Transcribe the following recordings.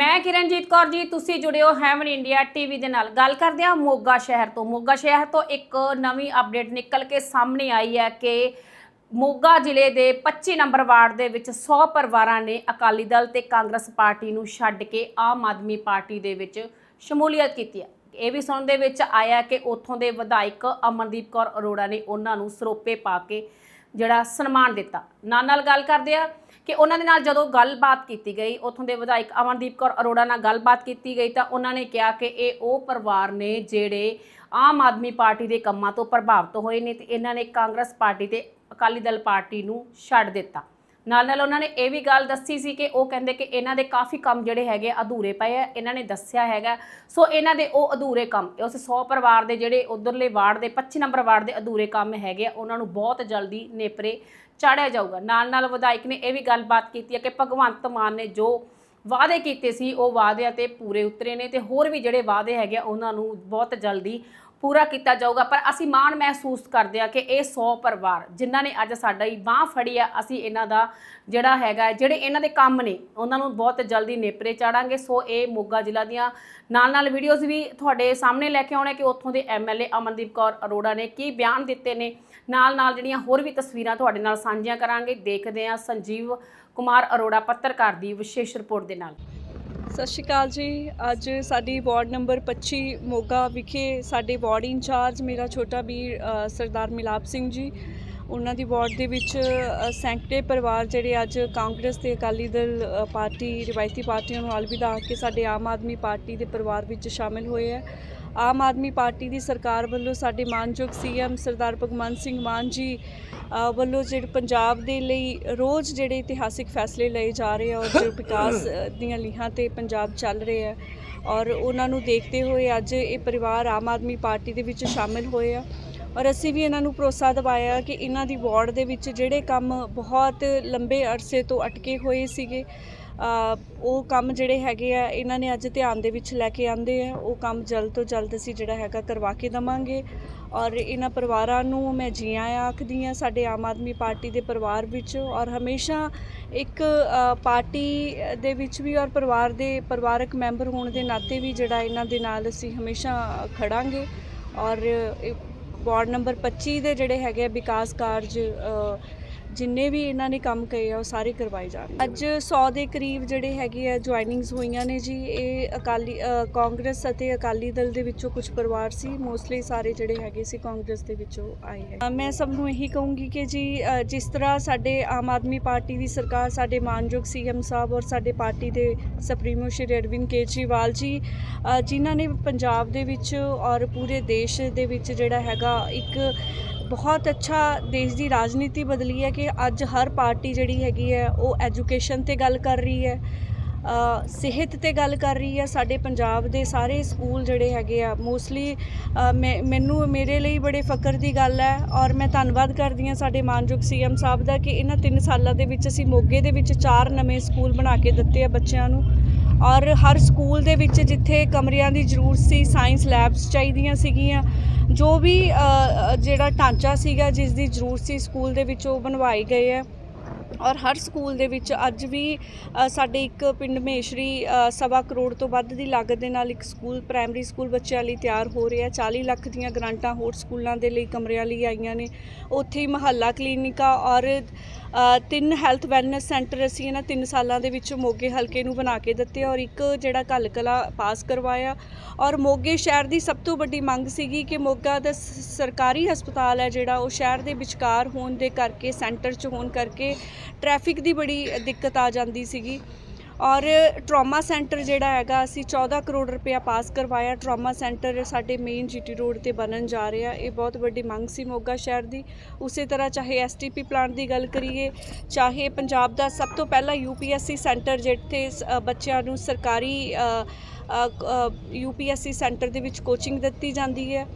ਮੈਂ ਕਿਰਨਜੀਤ ਕੌਰ ਜੀ, ਤੁਸੀਂ ਜੁੜੇ ਹੋ ਹੈਵਨ ਇੰਡੀਆ ਟੀਵੀ ਦੇ ਨਾਲ। ਗੱਲ ਕਰਦੇ ਹਾਂ ਮੋਗਾ ਸ਼ਹਿਰ ਤੋਂ। ਮੋਗਾ ਸ਼ਹਿਰ ਤੋਂ ਇੱਕ ਨਵੀਂ ਅਪਡੇਟ ਨਿਕਲ ਕੇ ਸਾਹਮਣੇ ਆਈ ਹੈ ਕਿ ਮੋਗਾ ਜ਼ਿਲ੍ਹੇ ਦੇ 25 ਨੰਬਰ ਵਾਰਡ ਦੇ ਵਿੱਚ 100 ਪਰਿਵਾਰਾਂ ਨੇ ਅਕਾਲੀ ਦਲ ਤੇ ਕਾਂਗਰਸ ਪਾਰਟੀ ਨੂੰ ਛੱਡ ਕੇ ਆਮ ਆਦਮੀ ਪਾਰਟੀ ਦੇ ਵਿੱਚ ਸ਼ਮੂਲੀਅਤ ਕੀਤੀ ਹੈ। ਇਹ ਵੀ ਸੁਣਨ ਦੇ ਵਿੱਚ ਆਇਆ ਕਿ ਉੱਥੋਂ ਦੇ ਵਿਧਾਇਕ ਅਮਨਦੀਪ ਕੌਰ ਅਰੋੜਾ ਨੇ ਉਹਨਾਂ ਨੂੰ ਸਰੋਪੇ ਪਾ ਕੇ ਜਿਹੜਾ ਸਨਮਾਨ ਦਿੱਤਾ। ਨਾਲ ਨਾਲ ਗੱਲ ਕਰਦੇ ਆ ਕਿ ਉਹਨਾਂ ਦੇ ਨਾਲ ਜਦੋਂ ਗੱਲਬਾਤ ਕੀਤੀ ਗਈ, ਉੱਥੋਂ ਦੇ ਵਿਧਾਇਕ ਅਮਨਦੀਪ ਕੌਰ ਅਰੋੜਾ ਨਾਲ ਗੱਲਬਾਤ ਕੀਤੀ ਗਈ ਤਾਂ ਉਹਨਾਂ ਨੇ ਕਿਹਾ ਕਿ ਇਹ ਉਹ ਪਰਿਵਾਰ ਨੇ ਜਿਹੜੇ ਆਮ ਆਦਮੀ ਪਾਰਟੀ ਦੇ ਕੰਮਾਂ ਤੋਂ ਪ੍ਰਭਾਵਿਤ ਹੋਏ ਨੇ ਤੇ ਇਹਨਾਂ ਨੇ ਕਾਂਗਰਸ ਪਾਰਟੀ ਤੇ ਅਕਾਲੀ ਦਲ ਪਾਰਟੀ ਨੂੰ ਛੱਡ ਦਿੱਤਾ। ਨਾਲ ਨਾਲ ਉਹਨਾਂ ਨੇ ਇਹ ਵੀ ਗੱਲ ਦੱਸੀ ਸੀ ਕਿ ਉਹ ਕਹਿੰਦੇ ਕਿ ਇਹਨਾਂ ਦੇ ਕਾਫੀ ਕੰਮ ਜਿਹੜੇ ਹੈਗੇ ਆ ਅਧੂਰੇ ਪਏ ਆ, ਇਹਨਾਂ ਨੇ ਦੱਸਿਆ ਹੈਗਾ। ਸੋ ਇਹਨਾਂ ਦੇ ਉਹ ਅਧੂਰੇ ਕੰਮ ਉਸ 100 ਪਰਿਵਾਰ ਦੇ ਜਿਹੜੇ ਉਧਰਲੇ ਵਾਰਡ ਦੇ 25 ਨੰਬਰ ਵਾਰਡ ਦੇ ਅਧੂਰੇ ਕੰਮ ਹੈਗੇ ਆ, ਉਹਨਾਂ ਨੂੰ ਬਹੁਤ ਜਲਦੀ ਨੇਪਰੇ ਚਾੜਿਆ ਜਾਊਗਾ। ਨਾਲ ਨਾਲ ਵਿਧਾਇਕ ਨੇ ਇਹ ਵੀ ਗੱਲਬਾਤ ਕੀਤੀ ਹੈ ਕਿ ਭਗਵੰਤ ਮਾਨ ਨੇ ਜੋ ਵਾਅਦੇ ਕੀਤੇ ਸੀ, ਉਹ ਵਾਅਦਿਆਂ ਤੇ ਪੂਰੇ ਉਤਰੇ ਨੇ ਤੇ ਹੋਰ ਵੀ ਜਿਹੜੇ ਵਾਅਦੇ ਹੈਗੇ ਆ, ਉਹਨਾਂ ਨੂੰ ਬਹੁਤ ਜਲਦੀ ਪੂਰਾ ਕੀਤਾ ਜਾਊਗਾ, ਪਰ ਅਸੀਂ ਮਾਣ ਮਹਿਸੂਸ ਕਰਦੇ ਆ ਕਿ ਇਹ 100 ਪਰਿਵਾਰ ਜਿਨ੍ਹਾਂ ਨੇ ਅੱਜ ਸਾਡਾ ਹੀ ਬਾਹ ਫੜੀ ਆ, ਅਸੀਂ ਇਹਨਾਂ ਦਾ ਜਿਹੜਾ ਹੈਗਾ ਜਿਹੜੇ ਇਹਨਾਂ ਦੇ ਕੰਮ ਨੇ, ਉਹਨਾਂ ਨੂੰ ਬਹੁਤ ਜਲਦੀ ਨੇਪਰੇ ਚਾੜਾਂਗੇ। ਸੋ ਇਹ ਮੋਗਾ ਜ਼ਿਲ੍ਹਾ ਦੀਆਂ ਨਾਲ ਨਾਲ ਵੀਡੀਓਜ਼ ਵੀ ਤੁਹਾਡੇ ਸਾਹਮਣੇ ਲੈ ਕੇ ਆਉਣੇ ਕਿ ਉੱਥੋਂ ਦੇ ਐਮਐਲਏ ਅਮਨਦੀਪ ਕੌਰ ਅਰੋੜਾ ਨੇ ਕੀ ਬਿਆਨ ਦਿੱਤੇ ਨੇ। ਨਾਲ ਨਾਲ ਜਿਹੜੀਆਂ ਹੋਰ ਵੀ ਤਸਵੀਰਾਂ ਤੁਹਾਡੇ ਨਾਲ ਸਾਂਝੀਆਂ ਕਰਾਂਗੇ, ਦੇਖਦੇ ਹਾਂ ਸੰਜੀਵ ਕੁਮਾਰ ਅਰੋੜਾ ਪੱਤਰਕਾਰ ਦੀ ਵਿਸ਼ੇਸ਼ ਰਿਪੋਰਟ ਦੇ ਨਾਲ। ਸਤਿ ਸ਼੍ਰੀ ਅਕਾਲ ਜੀ। ਅੱਜ ਸਾਡੀ ਵਾਰਡ ਨੰਬਰ 25 ਮੋਗਾ ਵਿਖੇ ਸਾਡੇ ਵਾਰਡ ਇੰਚਾਰਜ ਮੇਰਾ ਛੋਟਾ ਵੀਰ ਸਰਦਾਰ ਮਿਲਾਪ ਸਿੰਘ ਜੀ। ਉਹਨਾਂ ਦੀ ਵਾਰਡ ਦੇ ਵਿੱਚ ਸੈਂਕੜੇ ਪਰਿਵਾਰ ਜਿਹੜੇ ਅੱਜ ਕਾਂਗਰਸ ਤੇ ਅਕਾਲੀ ਦਲ ਪਾਰਟੀ, ਰਿਵਾਇਤੀ ਪਾਰਟੀਆਂ ਨੂੰ ਅਲਵਿਦਾ ਕੇ ਸਾਡੇ ਆਮ ਆਦਮੀ ਪਾਰਟੀ ਦੇ ਪਰਿਵਾਰ ਵਿੱਚ ਸ਼ਾਮਿਲ ਹੋਏ ਹੈ। ਆਮ ਆਦਮੀ ਪਾਰਟੀ ਦੀ ਸਰਕਾਰ ਵੱਲੋਂ ਸਾਡੇ ਮਾਨਯੋਗ ਸੀਐਮ ਸਰਦਾਰ ਭਗਵੰਤ ਸਿੰਘ ਮਾਨ ਜੀ ਵੱਲੋਂ ਜਿਹੜੇ ਪੰਜਾਬ ਦੇ ਲਈ ਰੋਜ਼ ਜਿਹੜੇ ਇਤਿਹਾਸਿਕ ਫੈਸਲੇ ਲਏ ਜਾ ਰਹੇ ਆ ਔਰ ਜੋ ਵਿਕਾਸ ਦੀਆਂ ਲੀਹਾਂ ਤੇ ਪੰਜਾਬ ਚੱਲ ਰਹੇ ਆ ਔਰ ਉਹਨਾਂ ਨੂੰ ਦੇਖਦੇ ਹੋਏ ਅੱਜ ਇਹ ਪਰਿਵਾਰ ਆਮ ਆਦਮੀ ਪਾਰਟੀ ਦੇ ਵਿੱਚ ਸ਼ਾਮਿਲ ਹੋਏ ਆ। ਔਰ ਅਸੀਂ ਵੀ ਇਹਨਾਂ ਨੂੰ ਭਰੋਸਾ ਦਿਵਾਇਆ ਕਿ ਇਹਨਾਂ ਦੀ ਵਾਰਡ ਦੇ ਵਿੱਚ ਜਿਹੜੇ ਕੰਮ ਬਹੁਤ ਲੰਬੇ ਅਰਸੇ ਤੋਂ ਅਟਕੇ ਹੋਏ ਸੀਗੇ ਉਹ ਕੰਮ ਜਿਹੜੇ ਹੈਗੇ ਆ, ਇਹਨਾਂ ਨੇ ਅੱਜ ਧਿਆਨ ਦੇ ਵਿੱਚ ਲੈ ਕੇ ਆਂਦੇ ਆ। ਉਹ ਕੰਮ ਜਲਦ ਤੋਂ ਜਲਦ ਅਸੀਂ ਜਿਹੜਾ ਹੈਗਾ ਕਰਵਾ ਕੇ ਦਵਾਂਗੇ। ਔਰ ਇਹਨਾਂ ਪਰਿਵਾਰਾਂ ਨੂੰ ਮੈਂ ਜੀ ਆਇਆਂ ਆਖਦੀ ਹਾਂ, ਸਾਡੇ ਆਮ ਆਦਮੀ ਪਾਰਟੀ ਦੇ ਪਰਿਵਾਰ ਵਿੱਚ। ਔਰ ਹਮੇਸ਼ਾ ਇੱਕ ਪਾਰਟੀ ਦੇ ਵਿੱਚ ਵੀ ਔਰ ਪਰਿਵਾਰ ਦੇ ਪਰਿਵਾਰਕ ਮੈਂਬਰ ਹੋਣ ਦੇ ਨਾਤੇ ਵੀ ਜਿਹੜਾ ਇਹਨਾਂ ਦੇ ਨਾਲ ਅਸੀਂ ਹਮੇਸ਼ਾ ਖੜਾਂਗੇ। ਔਰ ਵਾਰਡ ਨੰਬਰ 25 ਦੇ ਜਿਹੜੇ ਹੈਗੇ ਆ ਵਿਕਾਸ ਕਾਰਜ ਜਿੰਨੇ ਵੀ ਇਹਨਾਂ ਨੇ ਕੰਮ ਕਹੇ ਆ, ਉਹ ਸਾਰੇ ਕਰਵਾਏ ਜਾਣਗੇ ਅੱਜ 100 ਦੇ ਕਰੀਬ ਜਿਹੜੇ ਹੈਗੇ ਆ ਜੁਆਇਨਿੰਗਸ ਹੋਈਆਂ ਨੇ ਜੀ। ਇਹ ਅਕਾਲੀ ਕਾਂਗਰਸ ਅਤੇ ਅਕਾਲੀ ਦਲ ਦੇ ਵਿੱਚੋਂ ਕੁਝ ਪਰਿਵਾਰ ਸੀ। ਮੋਸਟਲੀ ਸਾਰੇ ਜਿਹੜੇ ਹੈਗੇ ਸੀ ਕਾਂਗਰਸ ਦੇ ਵਿੱਚੋਂ ਆਏ ਹੈ ਮੈਂ ਸਭ ਨੂੰ ਇਹੀ ਕਹੂੰਗੀ ਕਿ ਜੀ ਜਿਸ ਤਰ੍ਹਾਂ ਸਾਡੇ ਆਮ ਆਦਮੀ ਪਾਰਟੀ ਦੀ ਸਰਕਾਰ ਸਾਡੇ ਮਾਨਯੋਗ ਸੀਐਮ ਸਾਹਿਬ ਔਰ ਸਾਡੇ ਪਾਰਟੀ ਦੇ ਸੁਪਰੀਮੋ ਸ਼੍ਰੀ ਅਰਵਿੰਦ ਕੇਜਰੀਵਾਲ ਜੀ ਜਿਨ੍ਹਾਂ ਨੇ ਪੰਜਾਬ ਦੇ ਵਿੱਚ ਔਰ ਪੂਰੇ ਦੇਸ਼ ਦੇ ਵਿੱਚ ਜਿਹੜਾ ਹੈਗਾ ਇੱਕ ਬਹੁਤ ਅੱਛਾ ਦੇਸ਼ ਦੀ ਰਾਜਨੀਤੀ ਬਦਲੀ ਹੈ ਕਿ ਅੱਜ ਹਰ ਪਾਰਟੀ ਜਿਹੜੀ ਹੈਗੀ ਹੈ, ਉਹ ਐਜੂਕੇਸ਼ਨ ਤੇ ਗੱਲ ਕਰ ਰਹੀ ਹੈ ਸਿਹਤ ਤੇ ਗੱਲ ਕਰ ਰਹੀ ਹੈ। ਸਾਡੇ ਪੰਜਾਬ ਦੇ ਸਾਰੇ ਸਕੂਲ ਜਿਹੜੇ ਹੈਗੇ ਆ ਮੋਸਟਲੀ ਮੈਨੂੰ, ਮੇਰੇ ਲਈ ਬੜੇ ਫਕਰ ਦੀ ਗੱਲ ਹੈ ਔਰ ਮੈਂ ਧੰਨਵਾਦ ਕਰਦੀ ਹਾਂ ਸਾਡੇ ਮਾਨਯੋਗ ਸੀਐਮ ਸਾਹਿਬ ਦਾ ਕਿ ਇਹਨਾਂ 3 ਸਾਲਾਂ ਦੇ ਵਿੱਚ ਅਸੀਂ ਮੋਗੇ ਦੇ ਵਿੱਚ ਚਾਰ ਨਵੇਂ ਸਕੂਲ ਬਣਾ ਕੇ ਦਿੱਤੇ ਆ ਬੱਚਿਆਂ ਨੂੰ। ਔਰ ਹਰ ਸਕੂਲ ਦੇ ਵਿੱਚ ਜਿੱਥੇ ਕਮਰਿਆਂ ਦੀ ਜ਼ਰੂਰਤ ਸੀ ਸਾਇੰਸ ਲੈਬਸ ਚਾਹੀਦੀਆਂ ਸੀਗੀਆਂ ਜੋ ਵੀ ਜਿਹੜਾ ਢਾਂਚਾ ਸੀਗਾ ਜਿਸ ਦੀ ਜ਼ਰੂਰਤ ਸੀ, ਸਕੂਲ ਦੇ ਵਿੱਚ ਉਹ ਬਣਵਾਏ ਗਏ ਹੈ। ਔਰ ਹਰ ਸਕੂਲ ਦੇ ਵਿੱਚ ਅੱਜ ਵੀ ਸਾਡੇ ਇੱਕ ਪਿੰਡ ਮਹੇਸ਼ਰੀ ਸਵਾ ਕਰੋੜ ਤੋਂ ਵੱਧ ਦੀ ਲਾਗਤ ਦੇ ਨਾਲ ਇੱਕ ਸਕੂਲ, ਪ੍ਰਾਇਮਰੀ ਸਕੂਲ ਬੱਚਿਆਂ ਲਈ ਤਿਆਰ ਹੋ ਰਿਹਾ 40 ਲੱਖ ਦੀਆਂ ਗ੍ਰਾਂਟਾਂ ਹੋਰ ਸਕੂਲਾਂ ਦੇ ਲਈ ਕਮਰਿਆਂ ਲਈ ਆਈਆਂ ਨੇ। ਉੱਥੇ ਹੀ ਮਹੱਲਾ ਕਲੀਨਿਕਾਂ ਔਰ ਤਿੰਨ ਹੈਲਥ ਵੈਲਨੈਸ ਸੈਂਟਰ ਅਸੀਂ ਇਹਨਾਂ ਤਿੰਨ ਸਾਲਾਂ ਦੇ ਵਿੱਚ ਮੋਗੇ ਹਲਕੇ ਨੂੰ ਬਣਾ ਕੇ ਦਿੱਤੇ ਔਰ ਇੱਕ ਜਿਹੜਾ ਘੱਲ ਕਲਾ ਪਾਸ ਕਰਵਾਇਆ। ਔਰ ਮੋਗੇ ਸ਼ਹਿਰ ਦੀ ਸਭ ਤੋਂ ਵੱਡੀ ਮੰਗ ਸੀਗੀ ਕਿ ਮੋਗਾ ਦਾ ਸ- ਸਰਕਾਰੀ ਹਸਪਤਾਲ ਹੈ ਜਿਹੜਾ ਉਹ ਸ਼ਹਿਰ ਦੇ ਵਿਚਕਾਰ ਹੋਣ ਦੇ ਕਰਕੇ, ਸੈਂਟਰ 'ਚ ਹੋਣ ਕਰਕੇ ਟ੍ਰੈਫਿਕ ਦੀ ਬੜੀ ਦਿੱਕਤ ਆ ਜਾਂਦੀ ਸੀਗੀ। ਔਰ ਟਰਾਮਾ ਸੈਂਟਰ ਜਿਹੜਾ ਹੈਗਾ, ਅਸੀਂ 14 ਕਰੋੜ ਰੁਪਇਆ ਪਾਸ ਕਰਵਾਇਆ। ਟਰਾਮਾ ਸੈਂਟਰ ਸਾਡੇ ਮੇਨ ਜੀਟੀ ਰੋਡ ਤੇ ਬਣਨ ਜਾ ਰਿਹਾ। ਇਹ ਬਹੁਤ ਵੱਡੀ ਮੰਗ ਸੀ ਮੋਗਾ ਸ਼ਹਿਰ ਦੀ। ਉਸੇ ਤਰ੍ਹਾਂ ਚਾਹੇ ਐਸਟੀਪੀ ਪਲਾਂਟ ਦੀ ਗੱਲ ਕਰੀਏ, ਚਾਹੇ ਪੰਜਾਬ ਦਾ ਸਭ ਤੋਂ ਪਹਿਲਾ ਯੂਪੀਐਸਸੀ ਸੈਂਟਰ ਜਿੱਥੇ ਸ- ਬੱਚਿਆਂ ਨੂੰ ਸਰਕਾਰੀ ਯੂਪੀਐਸਸੀ ਸੈਂਟਰ ਦੇ ਵਿੱਚ ਕੋਚਿੰਗ ਦਿੱਤੀ ਜਾਂਦੀ ਹੈ।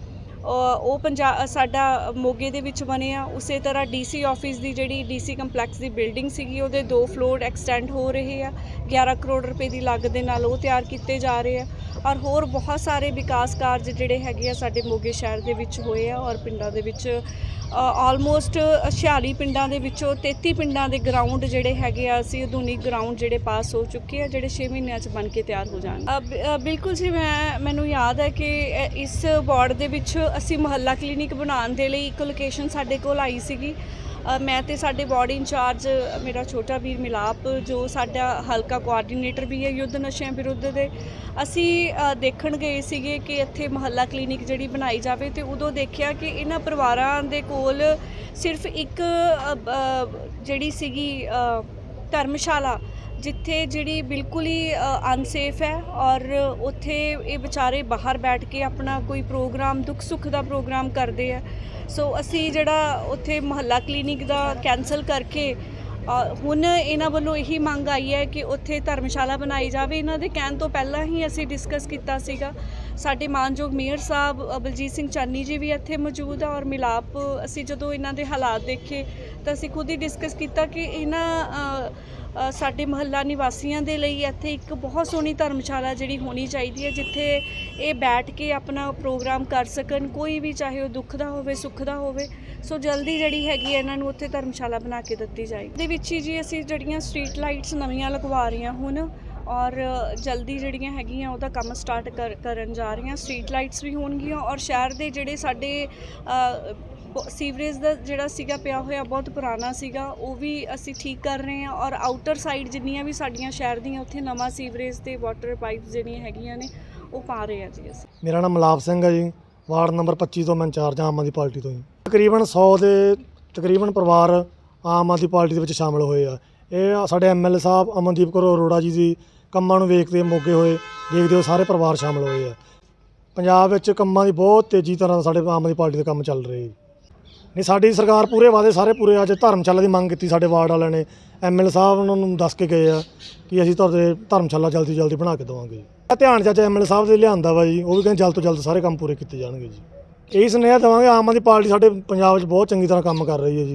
ਉਹ ਪੰਜਾਬ ਸਾਡਾ ਮੋਗੇ ਦੇ ਵਿੱਚ ਬਣਿਆ ਉਸੇ ਤਰ੍ਹਾਂ ਡੀਸੀ ਆਫਿਸ ਦੀ ਜਿਹੜੀ ਡੀਸੀ ਕੰਪਲੈਕਸ ਦੀ ਬਿਲਡਿੰਗ ਸੀਗੀ, ਉਹਦੇ ਦੋ ਫਲੋਰ ਐਕਸਟੈਂਡ ਹੋ ਰਹੇ ਆ। 11 ਕਰੋੜ ਰੁਪਏ ਦੀ ਲਾਗਤ ਦੇ ਨਾਲ ਉਹ ਤਿਆਰ ਕੀਤੇ ਜਾ ਰਹੇ ਆ। ਔਰ ਹੋਰ ਬਹੁਤ ਸਾਰੇ ਵਿਕਾਸ ਕਾਰਜ ਜਿਹੜੇ ਹੈਗੇ ਆ ਸਾਡੇ ਮੋਗੇ ਸ਼ਹਿਰ ਦੇ ਵਿੱਚ ਹੋਏ ਆ ਔਰ ਪਿੰਡਾਂ ਦੇ ਵਿੱਚ ਆਲਮੋਸਟ 46 ਪਿੰਡਾਂ ਦੇ ਵਿੱਚੋਂ 33 ਪਿੰਡਾਂ ਦੇ ਗਰਾਊਂਡ ਜਿਹੜੇ ਹੈਗੇ ਆ, ਅਸੀਂ ਆਧੁਨਿਕ ਗਰਾਊਂਡ ਜਿਹੜੇ ਪਾਸ ਹੋ ਚੁੱਕੇ ਆ, ਜਿਹੜੇ 6 ਮਹੀਨਿਆਂ 'ਚ ਬਣ ਕੇ ਤਿਆਰ ਹੋ ਜਾਣ। ਬਿਲਕੁਲ ਜੀ, ਮੈਂ, ਮੈਨੂੰ ਯਾਦ ਹੈ ਕਿ ਇਸ ਵਾਰਡ ਦੇ ਵਿੱਚ ਅਸੀਂ ਮੁਹੱਲਾ ਕਲੀਨਿਕ ਬਣਾਉਣ ਦੇ ਲਈ ਇੱਕ ਲੋਕੇਸ਼ਨ ਸਾਡੇ ਕੋਲ ਆਈ ਸੀਗੀ। ਮੈਂ ਤੇ ਸਾਡੇ ਵਾਰਡ ਇੰਚਾਰਜ ਮੇਰਾ ਛੋਟਾ ਵੀਰ ਮਿਲਾਪ, ਜੋ ਸਾਡਾ ਹਲਕਾ ਕੋਆਰਡੀਨੇਟਰ ਵੀ ਹੈ ਯੁੱਧ ਨਸ਼ਿਆਂ ਵਿਰੁੱਧ ਦੇ, ਅਸੀਂ ਦੇਖਣ ਗਏ ਸੀਗੇ ਕਿ ਇੱਥੇ ਮੁਹੱਲਾ ਕਲੀਨਿਕ ਜਿਹੜੀ ਬਣਾਈ ਜਾਵੇ ਤੇ ਉਦੋਂ ਦੇਖਿਆ ਕਿ ਇਹਨਾਂ ਪਰਿਵਾਰਾਂ ਦੇ ਕੋਲ ਸਿਰਫ ਇੱਕ ਜਿਹੜੀ ਸੀਗੀ ਧਰਮਸ਼ਾਲਾ ਜਿੱਥੇ ਜਿਹੜੀ ਬਿਲਕੁਲ ਹੀ ਅਨਸੇਫ ਹੈ ਔਰ ਉੱਥੇ ਇਹ ਵਿਚਾਰੇ ਬਾਹਰ ਬੈਠ ਕੇ ਆਪਣਾ ਕੋਈ ਪ੍ਰੋਗਰਾਮ, ਦੁੱਖ ਸੁੱਖ ਦਾ ਪ੍ਰੋਗਰਾਮ ਕਰਦੇ ਆ। ਸੋ ਅਸੀਂ ਜਿਹੜਾ ਉੱਥੇ ਮੁਹੱਲਾ ਕਲੀਨਿਕ ਦਾ ਕੈਨਸਲ ਕਰਕੇ ਹੁਣ ਇਹਨਾਂ ਵੱਲੋਂ ਇਹੀ ਮੰਗ ਆਈ ਹੈ ਕਿ ਉੱਥੇ ਧਰਮਸ਼ਾਲਾ ਬਣਾਈ ਜਾਵੇ। ਇਹਨਾਂ ਦੇ ਕਹਿਣ ਤੋਂ ਪਹਿਲਾਂ ਹੀ ਅਸੀਂ ਡਿਸਕਸ ਕੀਤਾ ਸੀਗਾ ਸਾਡੇ ਮਾਨਯੋਗ ਮੇਅਰ ਸਾਹਿਬ ਬਲਜੀਤ ਸਿੰਘ ਚੰਨੀ ਜੀ ਵੀ ਇੱਥੇ ਮੌਜੂਦ ਆ ਔਰ ਮਿਲਾਪ ਅਸੀਂ ਜਦੋਂ ਇਹਨਾਂ ਦੇ ਹਾਲਾਤ ਦੇਖੇ ਤਾਂ ਅਸੀਂ ਖੁਦ ਹੀ ਡਿਸਕਸ ਕੀਤਾ ਕਿ ਇਹਨਾਂ ਸਾਡੇ ਮਹੱਲਾ ਨਿਵਾਸੀਆਂ ਦੇ ਲਈ ਇੱਥੇ ਇੱਕ ਬਹੁਤ ਸੋਹਣੀ ਧਰਮਸ਼ਾਲਾ ਜਿਹੜੀ ਹੋਣੀ ਚਾਹੀਦੀ ਹੈ, ਜਿੱਥੇ ਇਹ ਬੈਠ ਕੇ ਆਪਣਾ ਪ੍ਰੋਗਰਾਮ ਕਰ ਸਕਣ, ਕੋਈ ਵੀ ਚਾਹੇ ਉਹ ਦੁੱਖ ਦਾ ਹੋਵੇ, ਸੁੱਖ ਦਾ ਹੋਵੇ, ਸੋ ਜਲਦੀ ਜਿਹੜੀ ਹੈਗੀ ਹੈ ਇਹਨਾਂ ਨੂੰ ਉੱਥੇ ਧਰਮਸ਼ਾਲਾ ਬਣਾ ਕੇ ਦਿੱਤੀ ਜਾਏ। ਦੇ ਵਿੱਚ ਹੀ ਜੀ ਅਸੀਂ ਜਿਹੜੀਆਂ ਸਟਰੀਟ ਲਾਈਟਸ ਨਵੀਆਂ ਲਗਵਾ ਰਹੀਆਂ ਹੁਣ ਔਰ ਜਲਦੀ ਜਿਹੜੀਆਂ ਹੈਗੀਆਂ ਉਹਦਾ ਕੰਮ ਸਟਾਰਟ ਕਰ, ਕਰਨ ਜਾ ਰਹੀਆਂ। ਸਟਰੀਟ ਲਾਈਟਸ ਵੀ ਹੋਣਗੀਆਂ ਔਰ ਸ਼ਹਿਰ ਦੇ ਜਿਹੜੇ ਸਾਡੇ ਸੀਵਰੇਜ ਦਾ ਜਿਹੜਾ ਸੀਗਾ, ਪਿਆ ਹੋਇਆ ਬਹੁਤ ਪੁਰਾਣਾ ਸੀਗਾ, ਉਹ ਵੀ ਅਸੀਂ ਠੀਕ ਕਰ ਰਹੇ ਹਾਂ ਔਰ ਆਊਟਰ ਸਾਈਡ ਜਿੰਨੀਆਂ ਵੀ ਸਾਡੀਆਂ ਸ਼ਹਿਰ ਦੀਆਂ ਉੱਥੇ ਨਵਾਂ ਸੀਵਰੇਜ ਤੇ ਵਾਟਰ ਪਾਈਪਸ ਜਿਹੜੀਆਂ ਹੈਗੀਆਂ ਨੇ, ਉਹ ਪਾ ਰਹੇ ਆ ਜੀ ਅਸੀਂ। ਮੇਰਾ ਨਾਮ ਮਲਾਪ ਸਿੰਘ ਹੈ ਜੀ। ਵਾਰਡ ਨੰਬਰ 25 ਤੋਂ ਮੈਂ ਇੰਚਾਰਜ ਆਮ ਆਦਮੀ ਪਾਰਟੀ ਤੋਂ ਜੀ। ਤਕਰੀਬਨ 100 ਦੇ ਤਕਰੀਬਨ ਪਰਿਵਾਰ ਆਮ ਆਦਮੀ ਪਾਰਟੀ ਦੇ ਵਿੱਚ ਸ਼ਾਮਲ ਹੋਏ ਆ। ਇਹ ਸਾਡੇ ਐਮਐਲਏ ਸਾਹਿਬ ਅਮਨਦੀਪ ਕੌਰ ਅਰੋੜਾ ਜੀ ਦੀ ਕੰਮਾਂ ਨੂੰ ਵੇਖਦੇ ਮੋਗੇ ਹੋਏ, ਦੇਖਦੇ ਹੋ ਸਾਰੇ ਪਰਿਵਾਰ ਸ਼ਾਮਲ ਹੋਏ ਆ। ਪੰਜਾਬ ਵਿੱਚ ਕੰਮਾਂ ਦੀ ਬਹੁਤ ਤੇਜ਼ੀ ਤਰ੍ਹਾਂ ਸਾਡੇ ਆਮ ਆਦਮੀ ਪਾਰਟੀ ਦੇ ਕੰਮ ਚੱਲ ਰਹੇ ਜੀ। ਨਹੀਂ, ਸਾਡੀ ਸਰਕਾਰ ਪੂਰੇ ਵਾਅਦੇ ਸਾਰੇ ਪੂਰੇ ਅੱਜ ਧਰਮਸ਼ਾਲਾ ਦੀ ਮੰਗ ਕੀਤੀ ਸਾਡੇ ਵਾਰਡ ਵਾਲਿਆਂ ਨੇ। ਐਮਐਲਏ ਸਾਹਿਬ ਉਹਨਾਂ ਨੂੰ ਦੱਸ ਕੇ ਗਏ ਆ ਕਿ ਅਸੀਂ ਤੁਹਾਡੇ ਧਰਮਸ਼ਾਲਾ ਜਲਦੀ ਜਲਦੀ ਬਣਾ ਕੇ ਦੇਵਾਂਗੇ ਜੀ। ਇਹ ਧਿਆਨ ਚ ਅੱਜ ਐਮਐਲਏ ਸਾਹਿਬ ਦੇ ਲਿਆਂਦਾ ਵਾ ਜੀ, ਉਹ ਵੀ ਕਹਿੰਦੇ ਜਲਦ ਤੋਂ ਜਲਦ ਸਾਰੇ ਕੰਮ ਪੂਰੇ ਕੀਤੇ ਜਾਣਗੇ ਜੀ। ਇਹੀ ਸੁਨੇਹਾ ਦੇਵਾਂਗੇ ਆਮ ਆਦਮੀ ਪਾਰਟੀ ਸਾਡੇ ਪੰਜਾਬ 'ਚ ਬਹੁਤ ਚੰਗੀ ਤਰ੍ਹਾਂ ਕੰਮ ਕਰ ਰਹੀ ਹੈ ਜੀ।